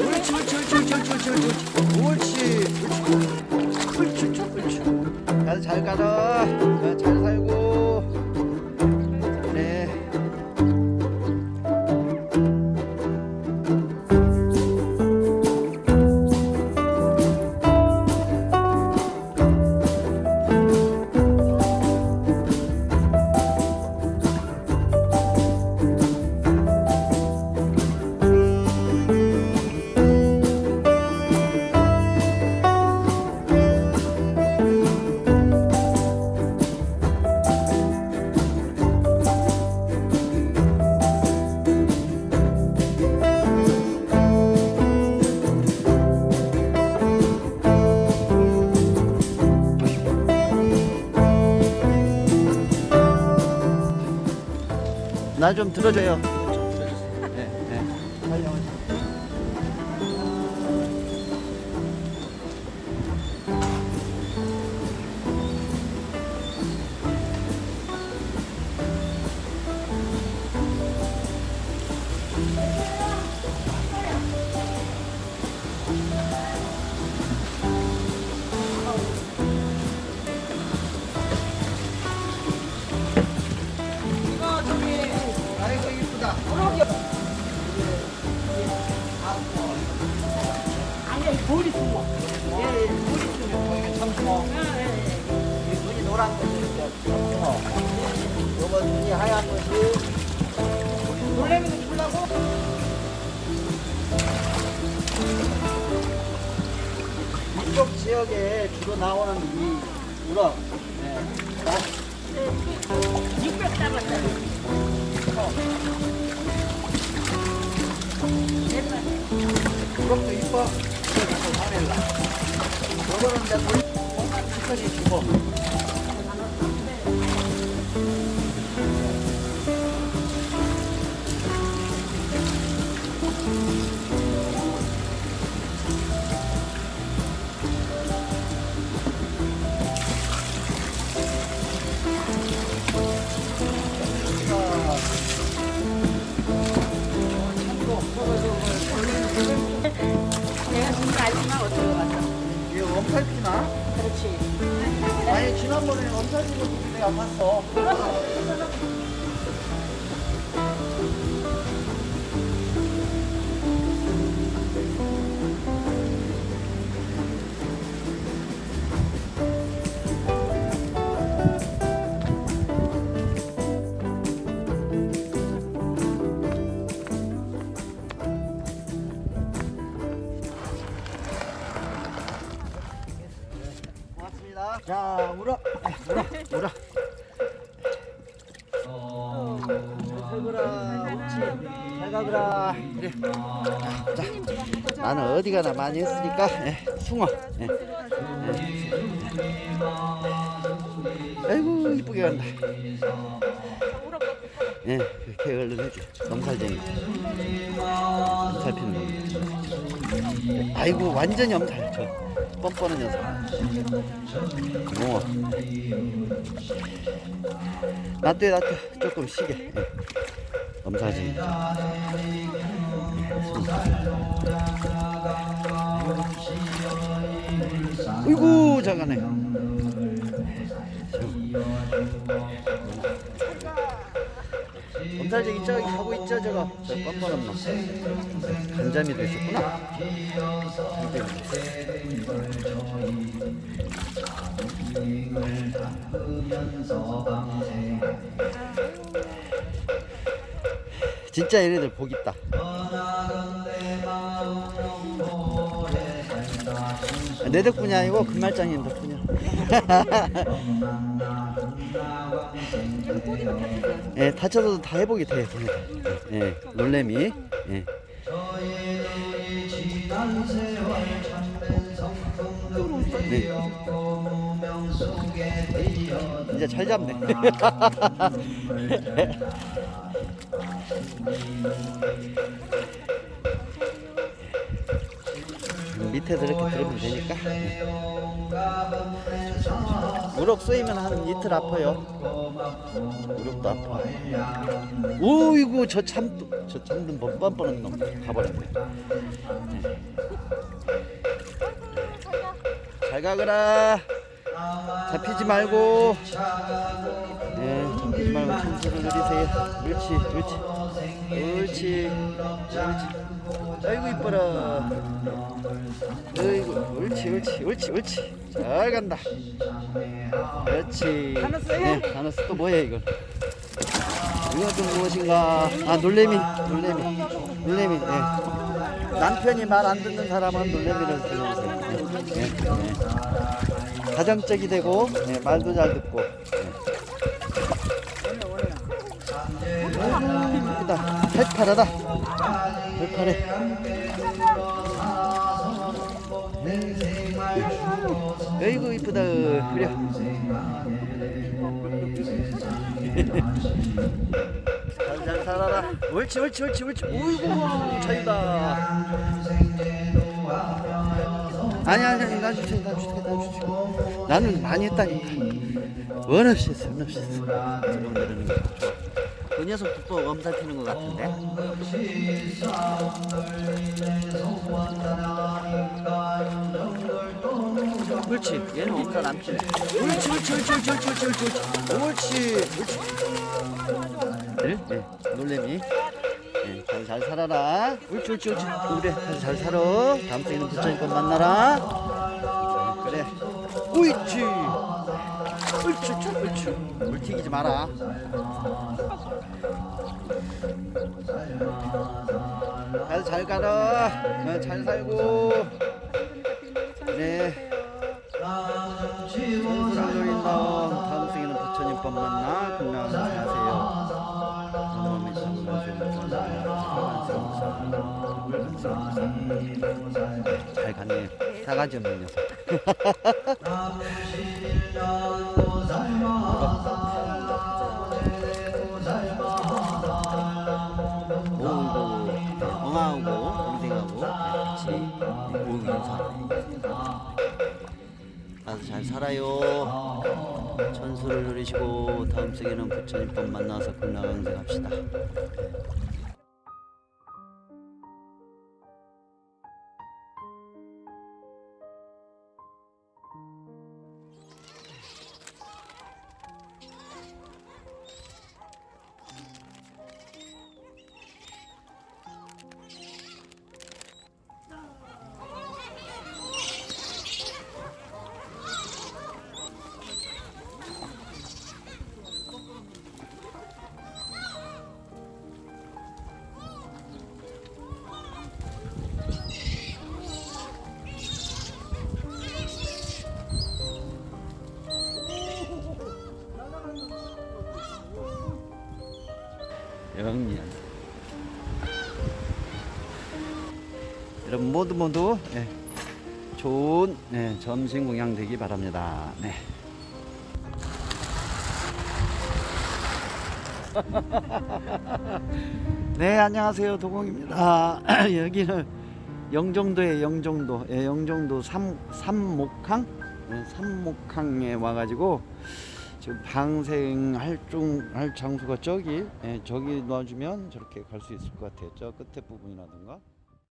옳지 옳지 옳지 옳지. 옳지 옳지 옳지. 옳지 옳지 옳지 가서 잘 가라 자, 잘 살고 나 좀 들어줘요 눈이 하얀 것이 놀래미는 풀라고? 이쪽 지역에 주로 나오는 이 우럭 네. 어, 600 잡았다. 우럭도 이뻐 이거 가서 사낼라 요거는 이제 물 치킨이 주고 이게 엄살 피나? 그렇지. 아니 지난번에 엄살 피고 내가 봤어 자 울어. 울어 울어. 잘 가거라 잘 가거라 그래 자 나는 어디 가나 많이 했으니까 예, 숭어. 예. 예. 아이고 이쁘게 간다. 예 그렇게 얼른 해줘. 넘살쟁이. 엄살 피는 놈 아이고 완전히 엄살 저 뻔뻔한 녀석. 어. 놔둬 놔둬 조금 쉬게. 예. 엄살쟁이 어이구 잘가네 엄살쟁이 저기 하고 있죠 저거 저 뻔뻔한 놈 간자미도 있었구나. 진짜 얘네들 복 있다. 내 덕분이 아니고 금말장님 덕분이야 예, 다쳐도 다 회복이 돼 예, 놀래미 예. 네. 이제 잘 잡네. 밑에서 이렇게 들으면 되니까. 무릎 쓰이면 한 이틀 아파요. 무릎도 아파. 오이고 저 참, 저 참든 뻔뻔한 놈 가버렸네. 네. 잘 가거라. 잡히지 말고. 네, 잡히지 말고 침수를 누리세요. 옳지, 옳지. 옳지, 옳지. 아이고 이뻐라. 아이고, 옳지, 옳지, 옳지, 옳지. 잘 간다. 그렇지. 네, 다너스 또 뭐야 이건? 이건 또 무엇인가? 아 놀래미, 놀래미, 놀래미. 네. 남편이 말 안 듣는 사람은 놀래미를 들어보세요. 네, 네, 네. 가정적이 되고 네, 말도 잘 듣고. 네. 이쁘다. 팔팔하다. 팔팔해. 아이고 이쁘다. 그래. 잘, 잘 살아라. 옳지, 옳지, 옳지, 옳지. 어이구, 자유다. 아니, 아니, 아니, 나 주지, 나 주지, 나 주지. 나는 많이 했다니까. 원 없이 했어, 원 없이 했어. 그 녀석도 또 엄살피는 것 같은데. 옳지. 얘는 엄살 안 피네. 옳지, 옳지, 옳지, 옳지, 옳지, 옳지, 옳지. 옳지, 옳지. 네? 네. 놀래미. 네, 잘, 살아라. 옳지, 옳지, 옳지. 그래, 잘 살아. 다음 주에는 부처님 꼭 만나라. 그래. 옳지. 옳지, 옳지, 옳지. 물 튀기지 마라. 잘, 잘 가라. 어, 잘 살고. 네. 천수를 누린 다음 다음 생에는 부처님 법 만나 건강하게 사세요. 몸이 잘 갔네. 싸가지 없는 녀석. 살아요. 천수를 누리시고 다음 생에는 부처님 법 만나서 건강항생합시다. 여러분 모두 모두 예, 좋은 예, 점심 공양 되기 바랍니다. 네. 네 안녕하세요 도공입니다. 여기는 영종도의 영종도, 예, 영종도 삼 삼목항, 예, 삼목항에 와가지고 지금 방생할 중할 장소가 저기, 예, 저기 놔주면 저렇게 갈 수 있을 것 같아요. 저 끝에 부분이라든가.